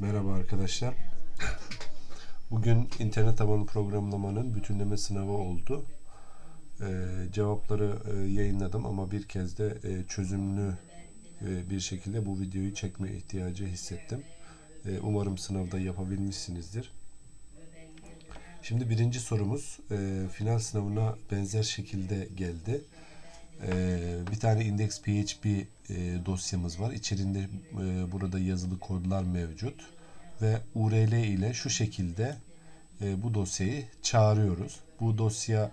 Merhaba arkadaşlar. Bugün internet tabanlı programlamanın bütünleme sınavı oldu. Ee, cevapları e, yayınladım ama bir kez de e, çözümlü e, bir şekilde bu videoyu çekme ihtiyacı hissettim. E, umarım sınavda yapabilmişsinizdir. Şimdi birinci sorumuz e, final sınavına benzer şekilde geldi. Ee, bir tane index PHP e, dosyamız var. İçerinde e, burada yazılı kodlar mevcut ve URL ile şu şekilde e, bu dosyayı çağırıyoruz. Bu dosyayı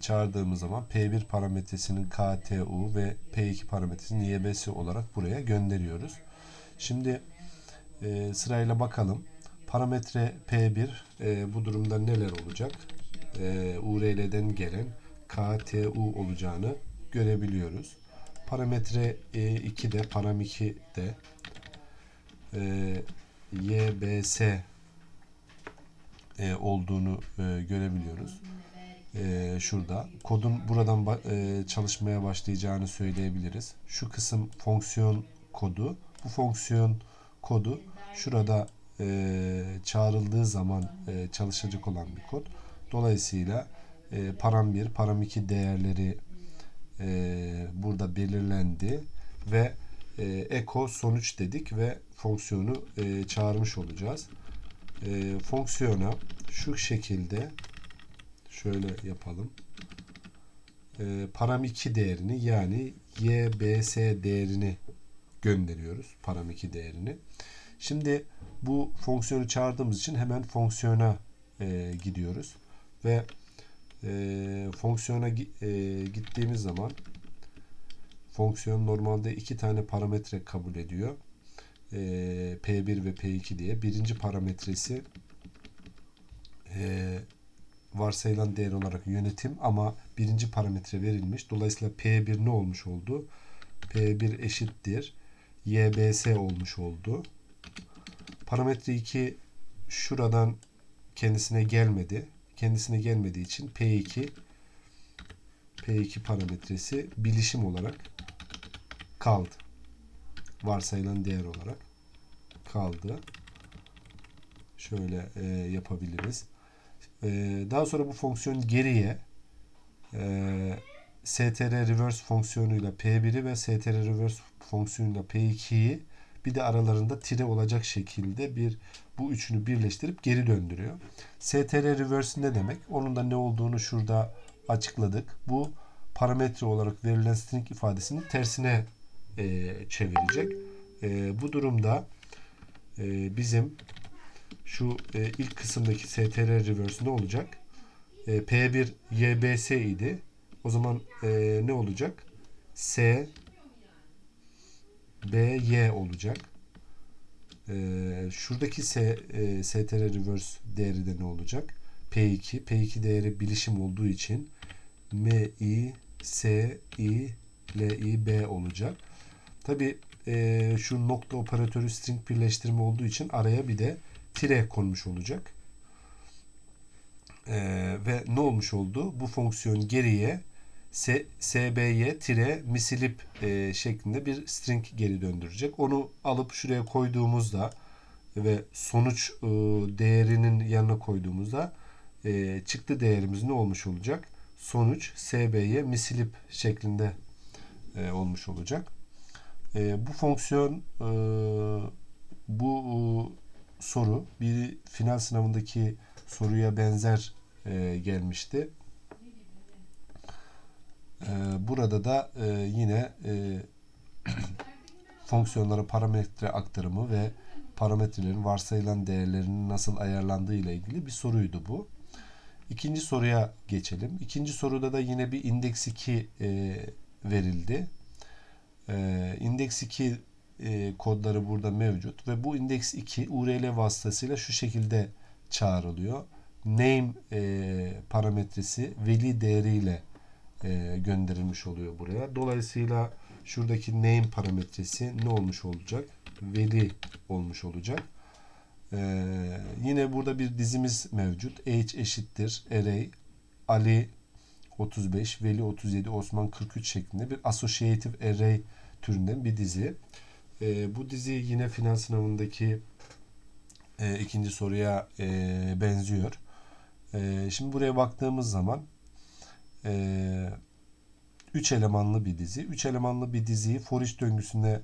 çağırdığımız zaman P1 parametresinin KTU ve P2 parametresinin YBS olarak buraya gönderiyoruz. Şimdi sırayla bakalım. Parametre P1 e, bu durumda neler olacak? URL'den gelen KTU olacağını görebiliyoruz. Parametre 2 de param 2 de e, YBS e, olduğunu e, görebiliyoruz. E, şurada kodun buradan çalışmaya başlayacağını söyleyebiliriz. Şu kısım fonksiyon kodu. Bu fonksiyon kodu şurada çağrıldığı zaman çalışacak olan bir kod. Dolayısıyla e, param 1, param 2 değerleri e, burada belirlendi ve e, echo sonuç dedik ve fonksiyonu e, çağırmış olacağız. E, fonksiyona şu şekilde şöyle yapalım. E, param 2 değerini yani ybs değerini gönderiyoruz. Param 2 değerini. Şimdi bu fonksiyonu çağırdığımız için hemen fonksiyona e, gidiyoruz ve e, fonksiyona e, gittiğimiz zaman fonksiyon normalde iki tane parametre kabul ediyor. E, P1 ve P2 diye. Birinci parametresi e, varsayılan değer olarak yönetim ama birinci parametre verilmiş. Dolayısıyla P1 ne olmuş oldu? P1 eşittir. YBS olmuş oldu. Parametre 2 şuradan kendisine gelmedi kendisine gelmediği için P2 P2 parametresi bilişim olarak kaldı. Varsayılan değer olarak kaldı. Şöyle e, yapabiliriz. E, daha sonra bu fonksiyon geriye e, str reverse fonksiyonuyla P1'i ve str reverse fonksiyonuyla P2'yi bir de aralarında tire olacak şekilde bir bu üçünü birleştirip geri döndürüyor. str reverse ne demek? Onun da ne olduğunu şurada açıkladık. Bu parametre olarak verilen string ifadesinin tersine e, çevirecek. E, bu durumda e, bizim şu e, ilk kısımdaki str reverse ne olacak? E, P1 YBS idi. O zaman e, ne olacak? S BY olacak. Ee, şuradaki S, e, STR reverse değeri de ne olacak? P2. P2 değeri bilişim olduğu için MI S I L I B olacak. Tabi e, şu nokta operatörü string birleştirme olduğu için araya bir de tire konmuş olacak. E, ve ne olmuş oldu? Bu fonksiyon geriye SBY tire misilip e, şeklinde bir string geri döndürecek. Onu alıp şuraya koyduğumuzda ve sonuç e, değerinin yanına koyduğumuzda e, çıktı değerimiz ne olmuş olacak? Sonuç SBY misilip şeklinde e, olmuş olacak. E, bu fonksiyon e, bu e, soru bir final sınavındaki soruya benzer e, gelmişti. Ee, burada da e, yine e, fonksiyonlara parametre aktarımı ve parametrelerin varsayılan değerlerinin nasıl ayarlandığı ile ilgili bir soruydu bu. İkinci soruya geçelim. İkinci soruda da yine bir indeks 2 e, verildi. E, indeks 2 e, kodları burada mevcut ve bu indeks 2 URL vasıtasıyla şu şekilde çağrılıyor. Name e, parametresi veli değeriyle e, gönderilmiş oluyor buraya. Dolayısıyla şuradaki name parametresi ne olmuş olacak? Veli olmuş olacak. Ee, yine burada bir dizimiz mevcut. H eşittir array Ali 35, Veli 37, Osman 43 şeklinde bir associative array türünden bir dizi. E, bu dizi yine final sınavındaki e, ikinci soruya e, benziyor. E, şimdi buraya baktığımız zaman e, üç elemanlı bir dizi. Üç elemanlı bir diziyi for each döngüsüne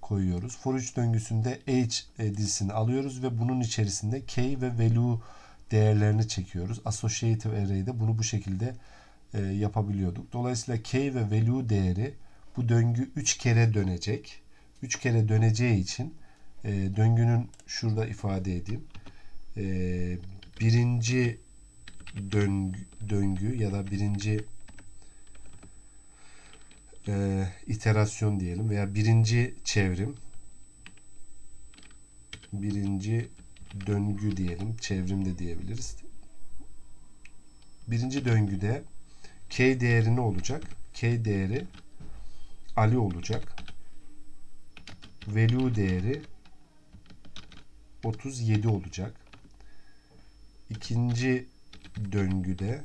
koyuyoruz. For each döngüsünde H e, dizisini alıyoruz ve bunun içerisinde K ve value değerlerini çekiyoruz. Associative array'de bunu bu şekilde e, yapabiliyorduk. Dolayısıyla K ve value değeri bu döngü 3 kere dönecek. 3 kere döneceği için e, döngünün şurada ifade edeyim. E, birinci döngü, döngü ya da birinci e, iterasyon diyelim veya birinci çevrim birinci döngü diyelim çevrim de diyebiliriz. Birinci döngüde K değeri ne olacak? K değeri Ali olacak. Value değeri 37 olacak. İkinci döngüde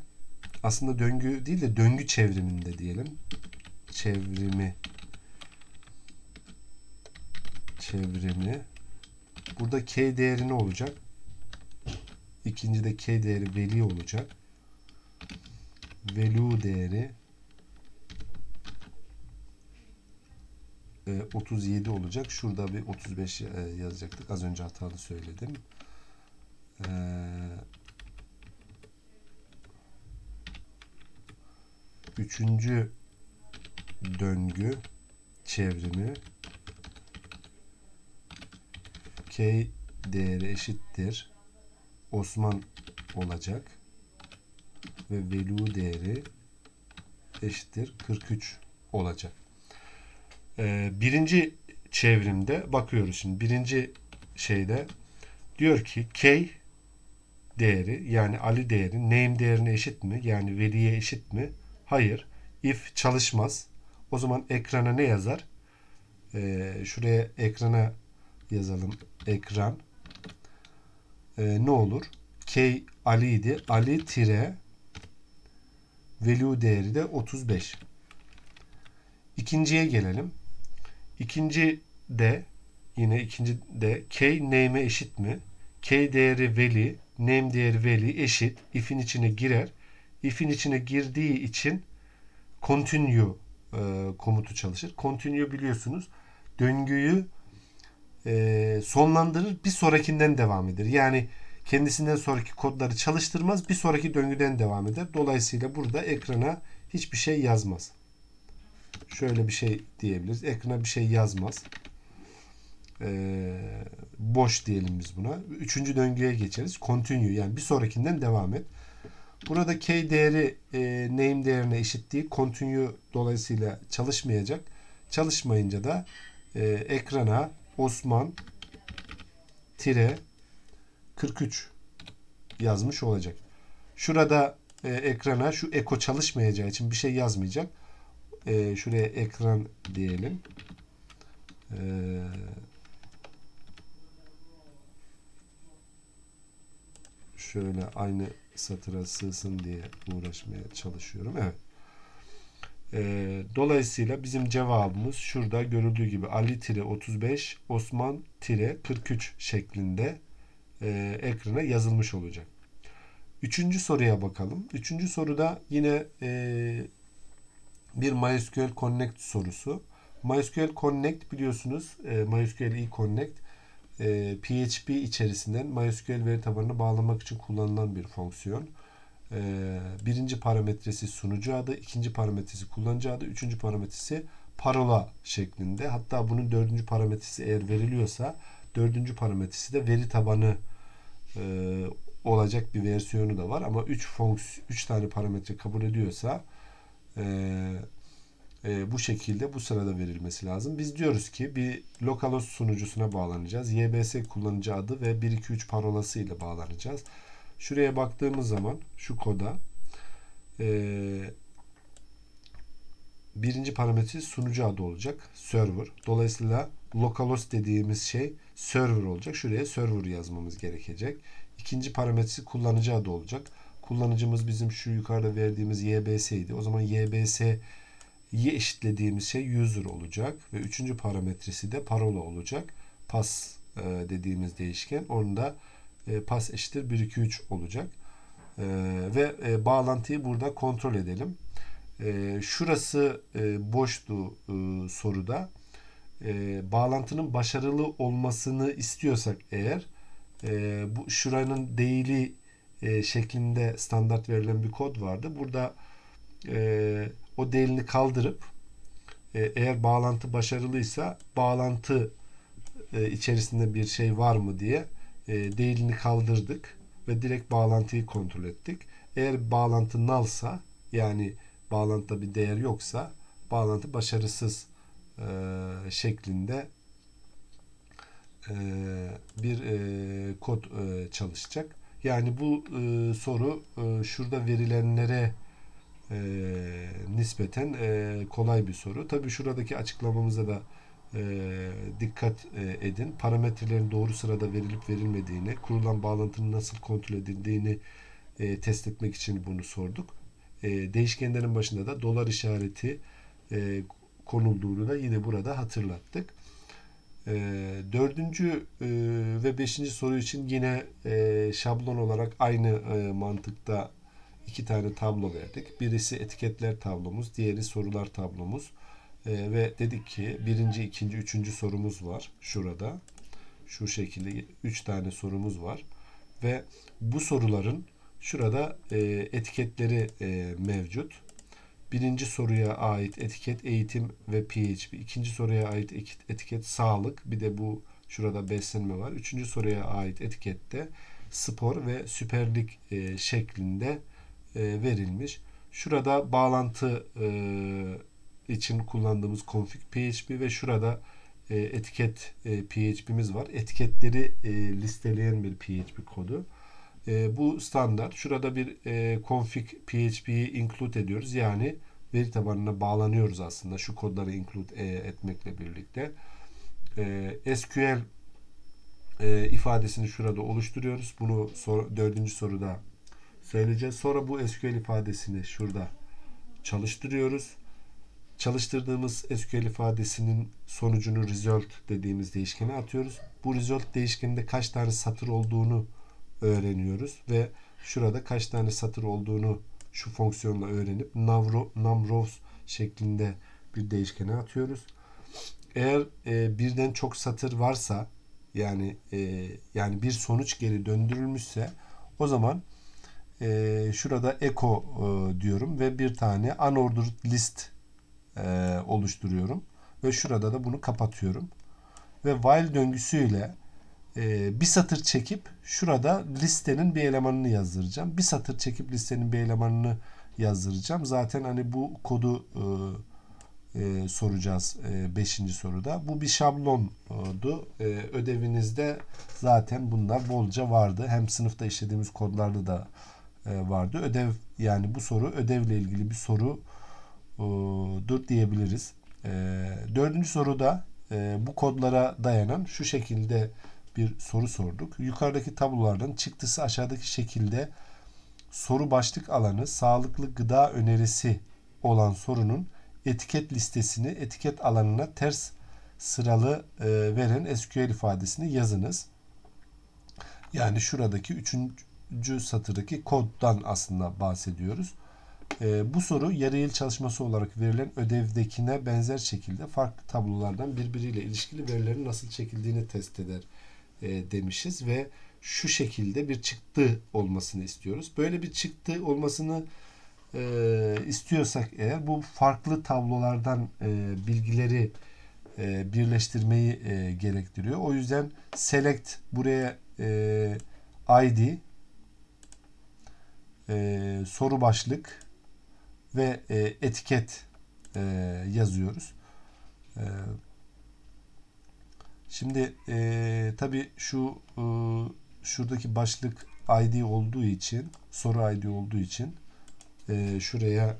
aslında döngü değil de döngü çevriminde diyelim. Çevrimi çevrimi burada k değeri ne olacak? İkincide k değeri veli olacak. Value değeri 37 olacak. Şurada bir 35 yazacaktık. Az önce hatalı söyledim. Üçüncü döngü çevrimi K değeri eşittir Osman olacak ve value değeri eşittir 43 olacak. Ee, birinci çevrimde bakıyoruz şimdi. Birinci şeyde diyor ki K değeri yani Ali değeri name değerine eşit mi? Yani veliye eşit mi? Hayır. If çalışmaz. O zaman ekrana ne yazar? Ee, şuraya ekrana yazalım. Ekran. Ee, ne olur? K Ali idi. Ali tire value değeri de 35. İkinciye gelelim. İkinci de yine ikinci de k name'e eşit mi? K değeri veli, name değeri veli eşit. If'in içine girer. If'in içine girdiği için continue e, komutu çalışır. Continue biliyorsunuz döngüyü e, sonlandırır bir sonrakinden devam eder. Yani kendisinden sonraki kodları çalıştırmaz bir sonraki döngüden devam eder. Dolayısıyla burada ekrana hiçbir şey yazmaz. Şöyle bir şey diyebiliriz. Ekrana bir şey yazmaz. Ee, boş diyelim biz buna. Üçüncü döngüye geçeriz. Continue yani bir sonrakinden devam et. Burada k değeri e, name değerine eşit değil. Continue dolayısıyla çalışmayacak. Çalışmayınca da e, ekrana Osman tire 43 yazmış olacak. Şurada e, ekrana şu eko çalışmayacağı için bir şey yazmayacak. E, şuraya ekran diyelim. E, şöyle aynı satıra sığsın diye uğraşmaya çalışıyorum. Evet. E, dolayısıyla bizim cevabımız şurada görüldüğü gibi Ali tire 35 Osman tire 43 şeklinde e, ekrana yazılmış olacak. Üçüncü soruya bakalım. Üçüncü soruda yine e, bir MySQL Connect sorusu. MySQL Connect biliyorsunuz e, MySQL e-Connect e, PHP içerisinden MySQL veri tabanına bağlamak için kullanılan bir fonksiyon. E, birinci parametresi sunucu adı, ikinci parametresi kullanıcı adı, üçüncü parametresi parola şeklinde. Hatta bunun dördüncü parametresi eğer veriliyorsa dördüncü parametresi de veri tabanı e, olacak bir versiyonu da var ama 3 fonksiyon 3 tane parametre kabul ediyorsa e, e, bu şekilde bu sırada verilmesi lazım. Biz diyoruz ki bir localhost sunucusuna bağlanacağız. YBS kullanıcı adı ve 123 parolası ile bağlanacağız. Şuraya baktığımız zaman şu koda e, birinci parametre sunucu adı olacak. Server. Dolayısıyla localhost dediğimiz şey server olacak. Şuraya server yazmamız gerekecek. İkinci parametresi kullanıcı adı olacak. Kullanıcımız bizim şu yukarıda verdiğimiz YBS idi. O zaman YBS y eşitlediğimiz şey user olacak ve üçüncü parametresi de parola olacak. Pas e, dediğimiz değişken. Onun da e, pas eşittir 1 2 3 olacak. E, ve e, bağlantıyı burada kontrol edelim. E, şurası e, boştu e, soruda. E, bağlantının başarılı olmasını istiyorsak eğer e, bu şuranın değili e, şeklinde standart verilen bir kod vardı. Burada e, o değilini kaldırıp e, eğer bağlantı başarılıysa bağlantı e, içerisinde bir şey var mı diye e, değilini kaldırdık ve direkt bağlantıyı kontrol ettik. Eğer bağlantı nalsa yani bağlantıda bir değer yoksa bağlantı başarısız e, şeklinde e, bir e, kod e, çalışacak. Yani bu e, soru e, şurada verilenlere e, nispeten e, kolay bir soru. Tabii şuradaki açıklamamıza da e, dikkat e, edin. Parametrelerin doğru sırada verilip verilmediğini, kurulan bağlantının nasıl kontrol edildiğini e, test etmek için bunu sorduk. E, değişkenlerin başında da dolar işareti e, konulduğunu da yine burada hatırlattık. E, dördüncü e, ve beşinci soru için yine e, şablon olarak aynı e, mantıkta iki tane tablo verdik. Birisi etiketler tablomuz, diğeri sorular tablomuz. E, ve dedik ki birinci, ikinci, üçüncü sorumuz var şurada. Şu şekilde üç tane sorumuz var. Ve bu soruların şurada e, etiketleri e, mevcut. Birinci soruya ait etiket eğitim ve PHP. İkinci soruya ait etiket sağlık. Bir de bu şurada beslenme var. Üçüncü soruya ait etikette spor ve süperlik e, şeklinde e, verilmiş. Şurada bağlantı e, için kullandığımız config PHP ve şurada e, etiket PHP'miz var. Etiketleri e, listeleyen bir PHP kodu. Bu standart. Şurada bir e, config PHP'yi include ediyoruz. Yani veri tabanına bağlanıyoruz aslında şu kodları include etmekle birlikte. SQL ifadesini şurada oluşturuyoruz. Bunu dördüncü soruda söyleyeceğiz. Sonra bu SQL ifadesini şurada çalıştırıyoruz. Çalıştırdığımız SQL ifadesinin sonucunu result dediğimiz değişkene atıyoruz. Bu result değişkeninde kaç tane satır olduğunu öğreniyoruz ve şurada kaç tane satır olduğunu şu fonksiyonla öğrenip numRows şeklinde bir değişkene atıyoruz. Eğer e, birden çok satır varsa yani e, yani bir sonuç geri döndürülmüşse o zaman e, şurada echo e, diyorum ve bir tane unordered list e, oluşturuyorum ve şurada da bunu kapatıyorum ve while döngüsüyle e, bir satır çekip şurada listenin bir elemanını yazdıracağım. Bir satır çekip listenin bir elemanını yazdıracağım. Zaten hani bu kodu e, e, soracağız 5. E, soruda. Bu bir şablondu. E, ödevinizde zaten bunlar bolca vardı. Hem sınıfta işlediğimiz kodlarda da vardı. Ödev yani bu soru ödevle ilgili bir soru e, dur diyebiliriz. E, dördüncü soruda e, bu kodlara dayanan şu şekilde bir soru sorduk. Yukarıdaki tablolardan çıktısı aşağıdaki şekilde soru başlık alanı sağlıklı gıda önerisi olan sorunun etiket listesini etiket alanına ters sıralı e, veren SQL ifadesini yazınız. Yani şuradaki üçüncü satırdaki koddan aslında bahsediyoruz. E, bu soru yarı yıl çalışması olarak verilen ödevdekine benzer şekilde farklı tablolardan birbiriyle ilişkili verilerin nasıl çekildiğini test eder e, demişiz ve şu şekilde bir çıktı olmasını istiyoruz. Böyle bir çıktı olmasını e, istiyorsak eğer bu farklı tablolardan e, bilgileri e, birleştirmeyi e, gerektiriyor. O yüzden select buraya e, ID e, soru başlık ve e, etiket e, yazıyoruz. E, Şimdi e, tabi şu e, şuradaki başlık ID olduğu için soru ID olduğu için e, şuraya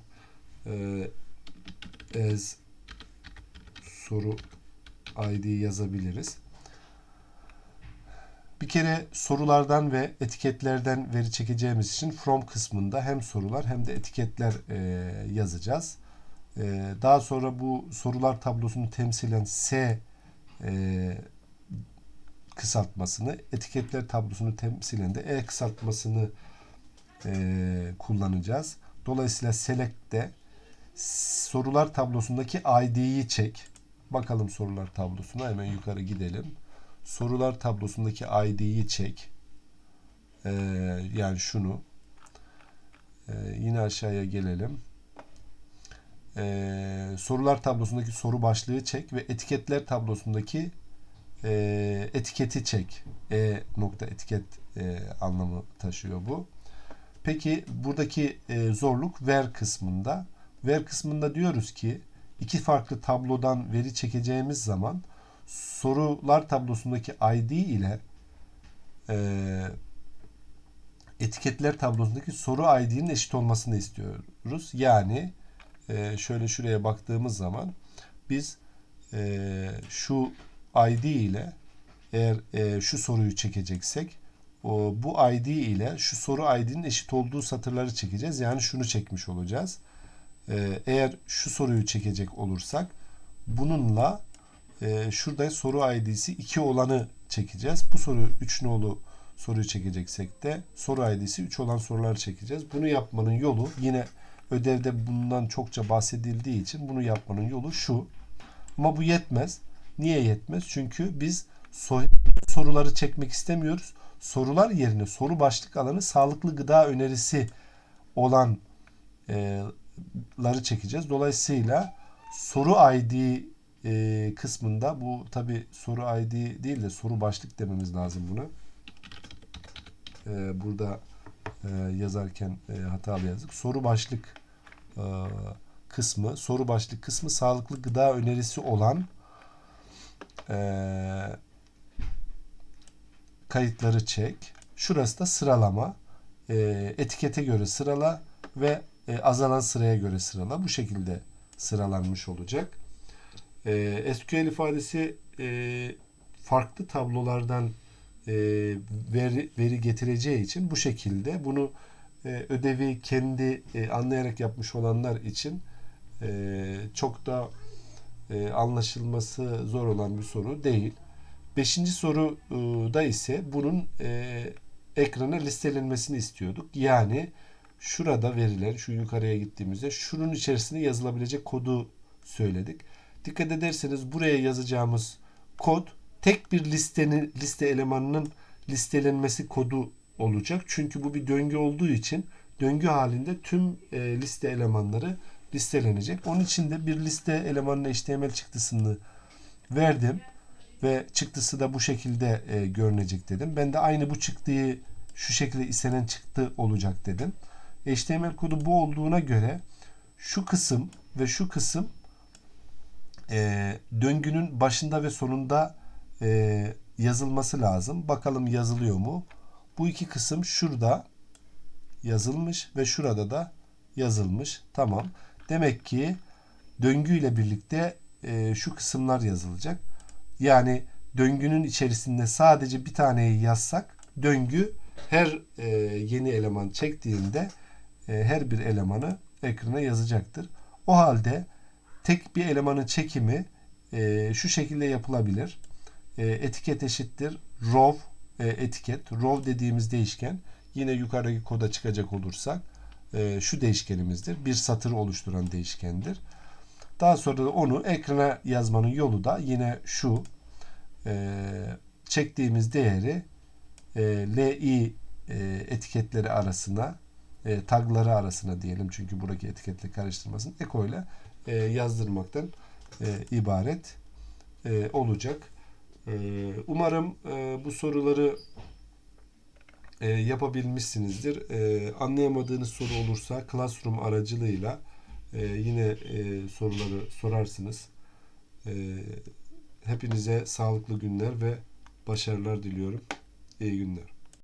e, as soru ID yazabiliriz. Bir kere sorulardan ve etiketlerden veri çekeceğimiz için from kısmında hem sorular hem de etiketler e, yazacağız. Ee, daha sonra bu sorular tablosunu temsilen S e, kısaltmasını, etiketler tablosunu temsilen de E kısaltmasını e, kullanacağız. Dolayısıyla select'te sorular tablosundaki ID'yi çek. Bakalım sorular tablosuna hemen yukarı gidelim. Sorular tablosundaki ID'yi çek. Ee, yani şunu. Ee, yine aşağıya gelelim. Ee, sorular tablosundaki soru başlığı çek ve etiketler tablosundaki e, etiketi çek. E nokta etiket e, anlamı taşıyor bu. Peki buradaki e, zorluk ver kısmında. Ver kısmında diyoruz ki iki farklı tablodan veri çekeceğimiz zaman sorular tablosundaki ID ile e, etiketler tablosundaki soru ID'nin eşit olmasını istiyoruz. Yani e, şöyle şuraya baktığımız zaman biz e, şu ID ile eğer e, şu soruyu çekeceksek o, bu ID ile şu soru ID'nin eşit olduğu satırları çekeceğiz. Yani şunu çekmiş olacağız. E, eğer şu soruyu çekecek olursak bununla e, şurada soru ID'si 2 olanı çekeceğiz. Bu soru 3 nolu soruyu çekeceksek de soru ID'si 3 olan soruları çekeceğiz. Bunu yapmanın yolu yine ödevde bundan çokça bahsedildiği için bunu yapmanın yolu şu. Ama bu yetmez. Niye yetmez? Çünkü biz soruları çekmek istemiyoruz. Sorular yerine soru başlık alanı sağlıklı gıda önerisi olanları çekeceğiz. Dolayısıyla soru ID e, kısmında bu tabi soru ID değil de soru başlık dememiz lazım buna. E, burada e, yazarken e, hatalı yazdık. Soru başlık e, kısmı, soru başlık kısmı sağlıklı gıda önerisi olan e, kayıtları çek. Şurası da sıralama. E, etikete göre sırala ve e, azalan sıraya göre sırala. Bu şekilde sıralanmış olacak. E, SQL ifadesi e, farklı tablolardan e, veri, veri getireceği için bu şekilde bunu e, ödevi kendi e, anlayarak yapmış olanlar için e, çok da e, anlaşılması zor olan bir soru değil. Beşinci soruda ise bunun e, ekrana listelenmesini istiyorduk. Yani şurada verilen, şu yukarıya gittiğimizde şunun içerisine yazılabilecek kodu söyledik. Dikkat ederseniz buraya yazacağımız kod tek bir listenin liste elemanının listelenmesi kodu olacak. Çünkü bu bir döngü olduğu için döngü halinde tüm e, liste elemanları listelenecek. Onun için de bir liste elemanına HTML çıktısını verdim ve çıktısı da bu şekilde e, görünecek dedim. Ben de aynı bu çıktıyı şu şekilde istenen çıktı olacak dedim. HTML kodu bu olduğuna göre şu kısım ve şu kısım e, döngünün başında ve sonunda e, yazılması lazım. Bakalım yazılıyor mu? Bu iki kısım şurada yazılmış ve şurada da yazılmış. Tamam. Demek ki döngüyle birlikte e, şu kısımlar yazılacak. Yani döngünün içerisinde sadece bir taneyi yazsak döngü her e, yeni eleman çektiğinde e, her bir elemanı ekrana yazacaktır. O halde tek bir elemanın çekimi e, şu şekilde yapılabilir. E, etiket eşittir row e, etiket. Row dediğimiz değişken yine yukarıdaki koda çıkacak olursak e, şu değişkenimizdir. Bir satır oluşturan değişkendir. Daha sonra da onu ekrana yazmanın yolu da yine şu e, çektiğimiz değeri e, li e, etiketleri arasına e, tagları arasına diyelim çünkü buradaki etiketle karıştırmasın eko ile e, yazdırmaktan e, ibaret e, olacak. E, umarım e, bu soruları e, yapabilmişsinizdir. E, anlayamadığınız soru olursa Classroom aracılığıyla e, yine e, soruları sorarsınız. E, hepinize sağlıklı günler ve başarılar diliyorum. İyi günler.